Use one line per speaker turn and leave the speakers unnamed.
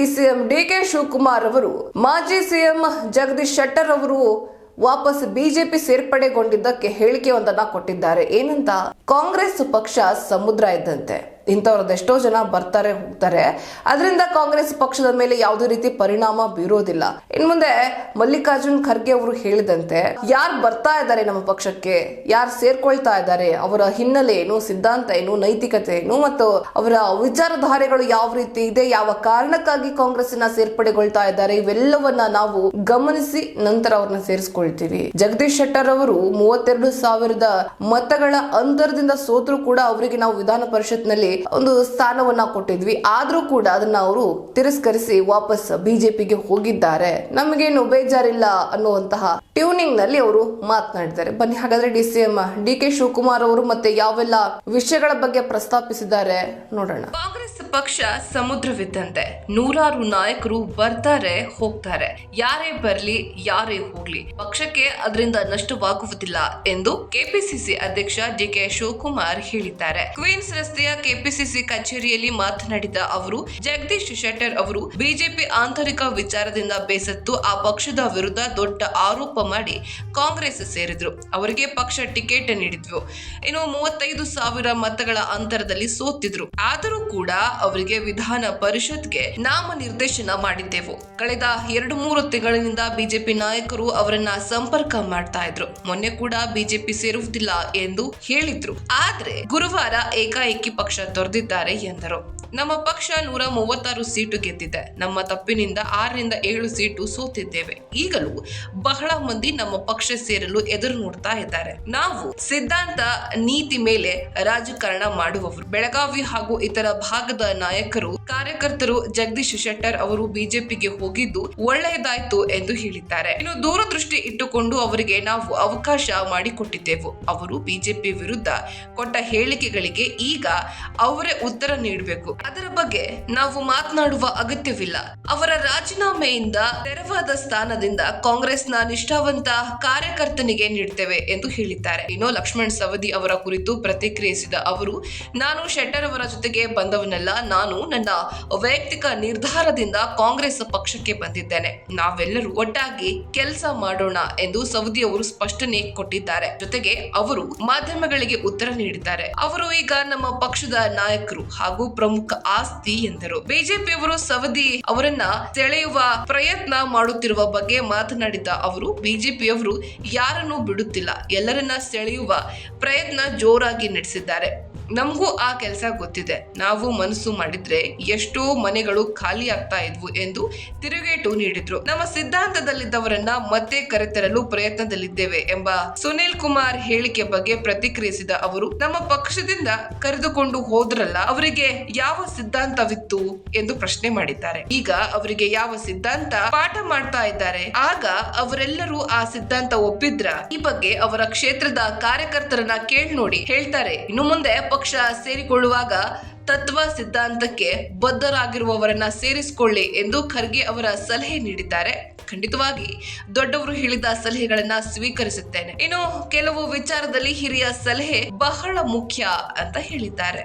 TCM DK Shivakumar ಅವರು, ಮಾಜಿ CM Jagadish Shettar ಅವರು ವಾಪಸ್ ಬಿಜೆಪಿ ಸೇರ್ಪಡೆಗೊಂಡಿದ್ದಕ್ಕೆ ಹೇಳಿಕೆಯೊಂದನ್ನ ಕೊಟ್ಟಿದ್ದಾರೆ. ಏನಂತ? ಕಾಂಗ್ರೆಸ್ ಪಕ್ಷ ಸಮುದ್ರ ಇದ್ದಂತೆ ಇಂಥವ್ರದ್ದೆಷ್ಟೋ ಜನ ಬರ್ತಾರೆ, ಹೋಗ್ತಾರೆ. ಅದರಿಂದ ಕಾಂಗ್ರೆಸ್ ಪಕ್ಷದ ಮೇಲೆ ಯಾವುದೇ ರೀತಿ ಪರಿಣಾಮ ಬೀರೋದಿಲ್ಲ. ಇನ್ ಮುಂದೆ ಮಲ್ಲಿಕಾರ್ಜುನ್ ಖರ್ಗೆ ಅವರು ಹೇಳಿದಂತೆ, ಯಾರು ಬರ್ತಾ ಇದ್ದಾರೆ ನಮ್ಮ ಪಕ್ಷಕ್ಕೆ, ಯಾರು ಸೇರ್ಕೊಳ್ತಾ ಇದ್ದಾರೆ, ಅವರ ಹಿನ್ನೆಲೆ ಏನು, ಸಿದ್ಧಾಂತ ಏನು, ನೈತಿಕತೆ ಏನು, ಮತ್ತು ಅವರ ವಿಚಾರಧಾರೆಗಳು ಯಾವ ರೀತಿ ಇದೆ, ಯಾವ ಕಾರಣಕ್ಕಾಗಿ ಕಾಂಗ್ರೆಸ್ನ ಸೇರ್ಪಡೆಗೊಳ್ತಾ ಇದ್ದಾರೆ, ಇವೆಲ್ಲವನ್ನ ನಾವು ಗಮನಿಸಿ ನಂತರ ಅವ್ರನ್ನ ಸೇರಿಸ್ಕೊಳ್ತೀವಿ. ಜಗದೀಶ್ ಶೆಟ್ಟರ್ ಅವರು ಮೂವತ್ತೆರಡು ಸಾವಿರದ ಮತಗಳ ಅಂತರದಿಂದ ಸೋತರೂ ಕೂಡ ಅವರಿಗೆ ನಾವು ವಿಧಾನ ಪರಿಷತ್ನಲ್ಲಿ ಒಂದು ಸ್ಥಾನವನ್ನ ಕೊಟ್ಟಿದ್ವಿ. ಆದ್ರೂ ಕೂಡ ಅದನ್ನ ಅವರು ತಿರಸ್ಕರಿಸಿ ವಾಪಸ್ ಬಿಜೆಪಿಗೆ ಹೋಗಿದ್ದಾರೆ. ನಮಗೇನು ಬೇಜಾರಿಲ್ಲ ಅನ್ನುವಂತಹ ಟ್ಯೂನಿಂಗ್ನಲ್ಲಿ ಅವರು ಮಾತನಾಡಿದ್ದಾರೆ. ಬನ್ನಿ, ಹಾಗಾದ್ರೆ D C M D K Shivakumar ಅವರು ಮತ್ತೆ ಯಾವೆಲ್ಲ ವಿಷಯಗಳ ಬಗ್ಗೆ ಪ್ರಸ್ತಾಪಿಸಿದ್ದಾರೆ ನೋಡೋಣ. ಕಾಂಗ್ರೆಸ್ ಪಕ್ಷ ಸಮುದ್ರವಿದ್ದಂತೆ ನೂರಾರು ನಾಯಕರು ಬರ್ತಾರೆ, ಹೋಗ್ತಾರೆ. ಯಾರೇ ಬರ್ಲಿ, ಯಾರೇ ಹೋಗ್ಲಿ, ಪಕ್ಷಕ್ಕೆ ಅದರಿಂದ ನಷ್ಟವಾಗುವುದಿಲ್ಲ ಎಂದು ಕೆಪಿಸಿಸಿ ಅಧ್ಯಕ್ಷ ಡಿಕೆ ಶಿವಕುಮಾರ್ ಹೇಳಿದ್ದಾರೆ. ಕ್ವೀನ್ಸ್ ರಸ್ತೆಯ ಕೆಪಿಸಿಸಿ ಕಚೇರಿಯಲ್ಲಿ ಮಾತನಾಡಿದ ಅವರು, ಜಗದೀಶ್ ಶೆಟ್ಟರ್ ಅವರು ಬಿಜೆಪಿ ಆಂತರಿಕ ವಿಚಾರದಿಂದ ಬೇಸತ್ತು, ಆ ಪಕ್ಷದ ವಿರುದ್ಧ ದೊಡ್ಡ ಆರೋಪ ಮಾಡಿ ಕಾಂಗ್ರೆಸ್ ಸೇರಿದ್ರು. ಅವರಿಗೆ ಪಕ್ಷ ಟಿಕೆಟ್ ನೀಡಿದ್ವು. ಇನ್ನು ಮೂವತ್ತೈದು ಸಾವಿರ ಮತಗಳ ಅಂತರದಲ್ಲಿ ಸೋತಿದ್ರು. ಆದರೂ ಕೂಡ ಅವರಿಗೆ ವಿಧಾನ ಪರಿಷತ್ಗೆ ನಾಮ ನಿರ್ದೇಶನ ಮಾಡಿದ್ದೆವು. ಕಳೆದ ಎರಡು ಮೂರು ತಿಂಗಳಿನಿಂದ ಬಿಜೆಪಿ ನಾಯಕರು ಅವರನ್ನ ಸಂಪರ್ಕ ಮಾಡ್ತಾ ಇದ್ರು. ಮೊನ್ನೆ ಕೂಡ ಬಿಜೆಪಿ ಸೇರುವುದಿಲ್ಲ ಎಂದು ಹೇಳಿದ್ರು. ಆದ್ರೆ ಗುರುವಾರ ಏಕಾಏಕಿ ಪಕ್ಷ ತೊರೆದಿದ್ದಾರೆ ಎಂದರು. ನಮ್ಮ ಪಕ್ಷ ನೂರ ಮೂವತ್ತಾರು ಸೀಟು ಗೆದ್ದಿದೆ. ನಮ್ಮ ತಪ್ಪಿನಿಂದ ಆರರಿಂದ ಏಳು ಸೀಟು ಸೋತಿದ್ದೇವೆ. ಈಗಲೂ ಬಹಳ ಮಂದಿ ನಮ್ಮ ಪಕ್ಷ ಸೇರಲು ಎದುರು ನೋಡ್ತಾ ಇದ್ದಾರೆ. ನಾವು ಸಿದ್ಧಾಂತ ನೀತಿ ಮೇಲೆ ರಾಜಕಾರಣ ಮಾಡುವವರು. ಬೆಳಗಾವಿ ಹಾಗೂ ಇತರ ಭಾಗದ ನಾಯಕರು ಕಾರ್ಯಕರ್ತರು ಜಗದೀಶ್ ಶೆಟ್ಟರ್ ಅವರು ಬಿಜೆಪಿಗೆ ಹೋಗಿದ್ದು ಒಳ್ಳೆಯದಾಯ್ತು ಎಂದು ಹೇಳಿದ್ದಾರೆ. ಇನ್ನು ದೂರದೃಷ್ಟಿ ಇಟ್ಟುಕೊಂಡು ಅವರಿಗೆ ನಾವು ಅವಕಾಶ ಮಾಡಿಕೊಟ್ಟಿದ್ದೆವು. ಅವರು ಬಿಜೆಪಿ ವಿರುದ್ಧ ಕೊಟ್ಟ ಹೇಳಿಕೆಗಳಿಗೆ ಈಗ ಅವರೇ ಉತ್ತರ ನೀಡಬೇಕು. ಅದರ ಬಗ್ಗೆ ನಾವು ಮಾತನಾಡುವ ಅಗತ್ಯವಿಲ್ಲ. ಅವರ ರಾಜೀನಾಮೆಯಿಂದ ತೆರವಾದ ಸ್ಥಾನದಿಂದ ಕಾಂಗ್ರೆಸ್ನ ನಿಷ್ಠಾವಂತ ಕಾರ್ಯಕರ್ತನಿಗೆ ನೀಡ್ತೇವೆ ಎಂದು ಹೇಳಿದ್ದಾರೆ. ಇನ್ನು ಲಕ್ಷ್ಮಣ್ ಸವದಿ ಅವರ ಕುರಿತು ಪ್ರತಿಕ್ರಿಯಿಸಿದ ಅವರು, ನಾನು ಶೆಟ್ಟರ್ ಅವರ ಜೊತೆಗೆ ಬಂದವನಲ್ಲ. ನಾನು ನನ್ನ ವೈಯಕ್ತಿಕ ನಿರ್ಧಾರದಿಂದ ಕಾಂಗ್ರೆಸ್ ಪಕ್ಷಕ್ಕೆ ಬಂದಿದ್ದೇನೆ. ನಾವೆಲ್ಲರೂ ಒಟ್ಟಾಗಿ ಕೆಲಸ ಮಾಡೋಣ ಎಂದು ಸೌದಿ ಅವರು ಸ್ಪಷ್ಟನೆ ಕೊಟ್ಟಿದ್ದಾರೆ. ಜೊತೆಗೆ ಅವರು ಮಾಧ್ಯಮಗಳಿಗೆ ಉತ್ತರ ನೀಡಿದ್ದಾರೆ. ಅವರು ಈಗ ನಮ್ಮ ಪಕ್ಷದ ನಾಯಕರು ಹಾಗೂ ಪ್ರಮುಖ ಆಸ್ತಿ ಎಂದರು. ಬಿಜೆಪಿಯವರು ಸವದಿ ಅವರನ್ನ ಸೆಳೆಯುವ ಪ್ರಯತ್ನ ಮಾಡುತ್ತಿರುವ ಬಗ್ಗೆ ಮಾತನಾಡಿದ ಅವರು ಬಿಜೆಪಿಯವರು ಯಾರನ್ನೂ ಬಿಡುತ್ತಿಲ್ಲ. ಎಲ್ಲರನ್ನ ಸೆಳೆಯುವ ಪ್ರಯತ್ನ ಜೋರಾಗಿ ನಡೆಸಿದ್ದಾರೆ. ನಮಗೂ ಆ ಕೆಲಸ ಗೊತ್ತಿದೆ. ನಾವು ಮನಸ್ಸು ಮಾಡಿದ್ರೆ ಎಷ್ಟೋ ಮನೆಗಳು ಖಾಲಿ ಆಗ್ತಾ ಇದ್ವು ಎಂದು ತಿರುಗೇಟು ನೀಡಿದ್ರು. ನಮ್ಮ ಸಿದ್ಧಾಂತದಲ್ಲಿದ್ದವರನ್ನ ಮತ್ತೆ ಕರೆತರಲು ಪ್ರಯತ್ನದಲ್ಲಿದ್ದೇವೆ ಎಂಬ ಸುನೀಲ್ ಕುಮಾರ್ ಹೇಳಿಕೆ ಬಗ್ಗೆ ಪ್ರತಿಕ್ರಿಯಿಸಿದ ಅವರು, ನಮ್ಮ ಪಕ್ಷದಿಂದ ಕರೆದುಕೊಂಡು ಹೋದ್ರಲ್ಲ, ಅವರಿಗೆ ಯಾವ ಸಿದ್ಧಾಂತವಿತ್ತು ಎಂದು ಪ್ರಶ್ನೆ ಮಾಡಿದ್ದಾರೆ. ಈಗ ಅವರಿಗೆ ಯಾವ ಸಿದ್ಧಾಂತ ಪಾಠ ಮಾಡ್ತಾ ಇದ್ದಾರೆ, ಆಗ ಅವರೆಲ್ಲರೂ ಆ ಸಿದ್ಧಾಂತ ಒಪ್ಪಿದ್ರ? ಈ ಬಗ್ಗೆ ಅವರ ಕ್ಷೇತ್ರದ ಕಾರ್ಯಕರ್ತರನ್ನ ಕೇಳಿ ನೋಡಿ ಹೇಳ್ತಾರೆ. ಇನ್ನು ಮುಂದೆ ಪಕ್ಷ ಸೇರಿಕೊಳ್ಳುವಾಗ ತತ್ವ ಸಿದ್ಧಾಂತಕ್ಕೆ ಬದ್ಧರಾಗಿರುವವರನ್ನ ಸೇರಿಸಿಕೊಳ್ಳಿ ಎಂದು ಖರ್ಗೆ ಅವರ ಸಲಹೆ ನೀಡಿದ್ದಾರೆ. ಖಂಡಿತವಾಗಿ ದೊಡ್ಡವರು ಹೇಳಿದ ಸಲಹೆಗಳನ್ನ ಸ್ವೀಕರಿಸುತ್ತೇನೆ. ಇನ್ನು ಕೆಲವು ವಿಚಾರದಲ್ಲಿ ಹಿರಿಯ ಸಲಹೆ ಬಹಳ ಮುಖ್ಯ ಅಂತ ಹೇಳಿದ್ದಾರೆ.